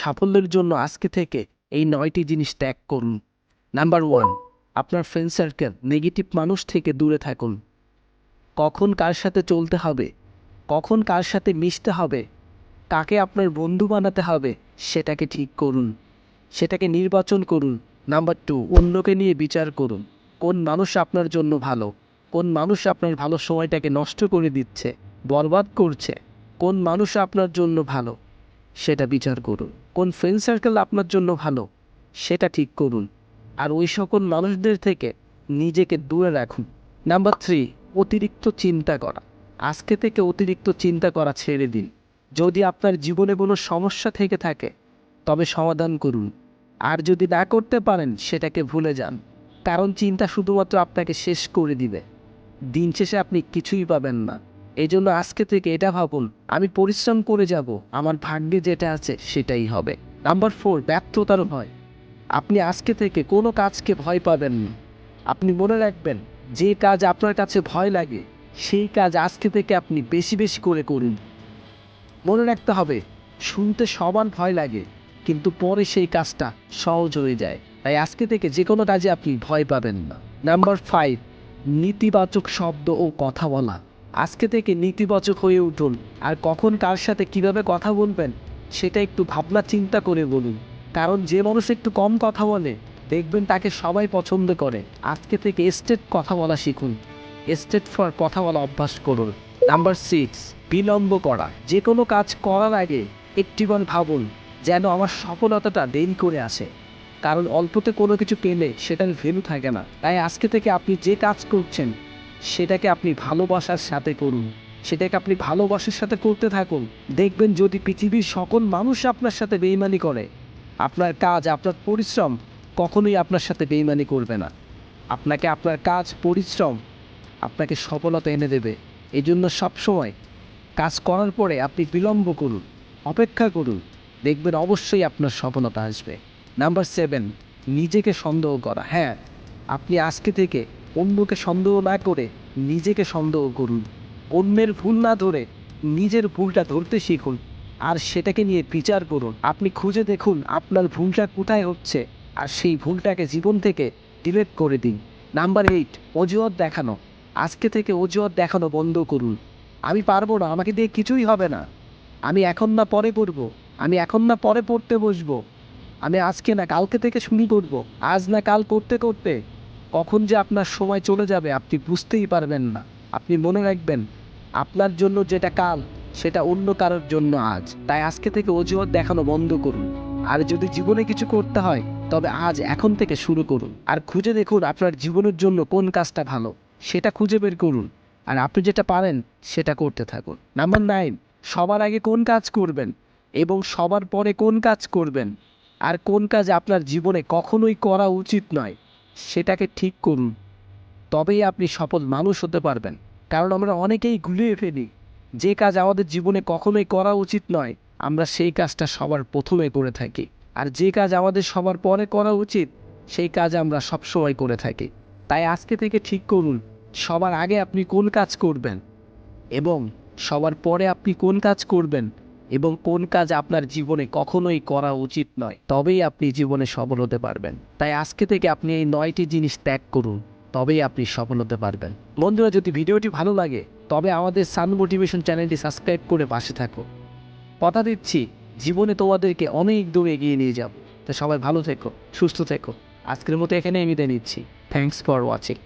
সাফল্যের জন্য আজকে থেকে এই নয়টি জিনিস ত্যাগ করুন। নাম্বার ওয়ান আপনার ফ্রেন্ড সার্কেল নেগেটিভ মানুষ থেকে দূরে থাকুন। কখন কার সাথে চলতে হবে? কখন কার সাথে মিশতে হবে? কাকে আপনার বন্ধু বানাতে হবে? সেটাকে ঠিক করুন। সেটাকে নির্বাচন করুন। নাম্বার টু অন্যকে নিয়ে বিচার করুন। কোন মানুষ আপনার জন্য ভালো? কোন মানুষ আপনার ভালো সময়টাকে নষ্ট করে দিচ্ছে, বরবাদ করছে? কোন মানুষ আপনার জন্য ভালো? সেটা বিচার করুন। কোন ফ্রেন্ড সার্কেল আপনার জন্য ভালো, সেটা ঠিক করুন। আর ওই সকল মানুষদের থেকে নিজেকে দূরে রাখুন। নাম্বার থ্রি অতিরিক্ত চিন্তা করা। আজকে থেকে অতিরিক্ত চিন্তা করা ছেড়ে দিন। যদি আপনার জীবনে কোনো সমস্যা থেকে থাকে, তবে সমাধান করুন। আর যদি না করতে পারেন, সেটাকে ভুলে যান। কারণ চিন্তা শুধুমাত্র আপনাকে শেষ করে দিবে। দিন শেষে আপনি কিছুই পাবেন না। এই জন্য আজকে থেকে এটা ভাবুন, আমি পরিশ্রম করে যাব, আমার ভাগ্যে যেটা আছে সেটাই হবে। নাম্বার ফোর, ব্যর্থতার ভয়। আপনি আজকে থেকে কোনো কাজকে ভয় পাবেন না। আপনি মনে রাখবেন, যে কাজ আপনার কাছে ভয় লাগে, সেই কাজ আজকে থেকে আপনি বেশি বেশি করে করুন। মনে রাখতে হবে, শুনতে সমান ভয় লাগে, কিন্তু পরে সেই কাজটা সহজ হয়ে যায়। তাই আজকে থেকে যে কোনো কাজে আপনি ভয় পাবেন না। নাম্বার ফাইভ, নেতিবাচক শব্দ ও কথা বলা। আজকে থেকে নেতিবাচক হয়ে উঠুন। আর কখন কার সাথে কীভাবে কথা বলবেন, সেটা একটু ভাবনা চিন্তা করে বলুন। কারণ যে মানুষ একটু কম কথা বলে, দেখবেন তাকে সবাই পছন্দ করে। আজকে থেকে স্টেট কথা বলা শিখুন। স্টেট ফর কথা বলা অভ্যাস করুন। নাম্বার সিক্স, বিলম্ব করা। যে কোনো কাজ করার আগে একটি একটিবার ভাবুন, যেন আমার সফলতাটা দেরি করে আসে। কারণ অল্পতে কোনো কিছু পেলে সেটার ভ্যালু থাকে না। তাই আজকে থেকে আপনি যে কাজ করছেন সেটাকে আপনি ভালোবাসার সাথে করুন। সেটাকে আপনি ভালোবাসার সাথে করতে থাকুন। দেখবেন যদি পৃথিবীর সকল মানুষ আপনার সাথে বেইমানি করে, আপনার কাজ, আপনার পরিশ্রম কখনোই আপনার সাথে বেইমানি করবে না। আপনাকে আপনার কাজ, পরিশ্রম আপনাকে সফলতা এনে দেবে। এই জন্য সবসময় কাজ করার পরে আপনি বিলম্ব করুন, অপেক্ষা করুন। দেখবেন অবশ্যই আপনার সফলতা আসবে। নাম্বার সেভেন নিজেকে সন্দেহ করা। হ্যাঁ আপনি আজকে থেকে অন্যকে সন্দেহ না করে নিজেকে সন্দেহ করুন। অন্যের ভুল না ধরে নিজের ভুলটা ধরতে শিখুন আর সেটাকে নিয়ে বিচার করুন। আপনি খুঁজে দেখুন আপনার ভুলটা কোথায় হচ্ছে আর সেই ভুলটাকে জীবন থেকে ডিলেট করে দিন। নাম্বার এইট, অজুহাত দেখানো। আজকে থেকে অজুহাত দেখানো বন্ধ করুন। আমি পারব না, আমাকে দিয়ে কিছুই হবে না। আমি এখন না পরে পড়ব। আমি এখন না পরে পড়তে বসবো। আমি আজকে না কালকে থেকে শুনি করব। আজ না কাল করতে করতে কখন যে আপনার সময় চলে যাবে আপনি বুঝতেই পারবেন না। আপনি মনে রাখবেন, আপনার জন্য যেটা কাল, সেটা অন্য কারোর জন্য আজ। তাই আজকে থেকে অজুহাত দেখানো বন্ধ করুন। আর যদি জীবনে কিছু করতে হয়, তবে আজ এখন থেকে শুরু করুন। আর খুঁজে দেখুন আপনার জীবনের জন্য কোন কাজটা ভালো, সেটা খুঁজে বের করুন। আর আপনি যেটা পারেন, সেটা করতে থাকুন। নাম্বার নাইন, সবার আগে কোন কাজ করবেন এবং সবার পরে কোন কাজ করবেন? আর কোন কাজ আপনার জীবনে কখনোই করা উচিত নয়। সেটাকে ঠিক করুন। তবেই আপনি সফল মানুষ হতে পারবেন। কারণ আমরা অনেকেই গুলিয়ে ফেলি। যে কাজ আমাদের জীবনে কখনোই করা উচিত নয়, আমরা সেই কাজটা সবার প্রথমে করে থাকি। আর যে কাজ আমাদের সবার পরে করা উচিত, সেই কাজ আমরা সবসময় করে থাকি। তাই আজকে থেকে ঠিক করুন, সবার আগে আপনি কোন কাজ করবেন? এবং সবার পরে আপনি কোন কাজ করবেন? এবং কোন কাজ আপনার জীবনে কখনোই করা উচিত নয়, তবেই আপনি জীবনে সফল হতে পারবেন। তাই আজকে থেকে আপনি এই নয়টি জিনিস ত্যাগ করুন, তবেই আপনি সফল হতে পারবেন। বন্ধুরা, যদি ভিডিওটি ভালো লাগে, তবে আমাদের সান মোটিভেশন চ্যানেলটি সাবস্ক্রাইব করে পাশে থাকো। কথা দিচ্ছি, জীবনে তোমাদেরকে অনেক দূর এগিয়ে নিয়ে যাব। তো সবাই ভালো থেকো, সুস্থ থেকো। আজকের মতো এখানে আমি নিচ্ছি। Thanks for watching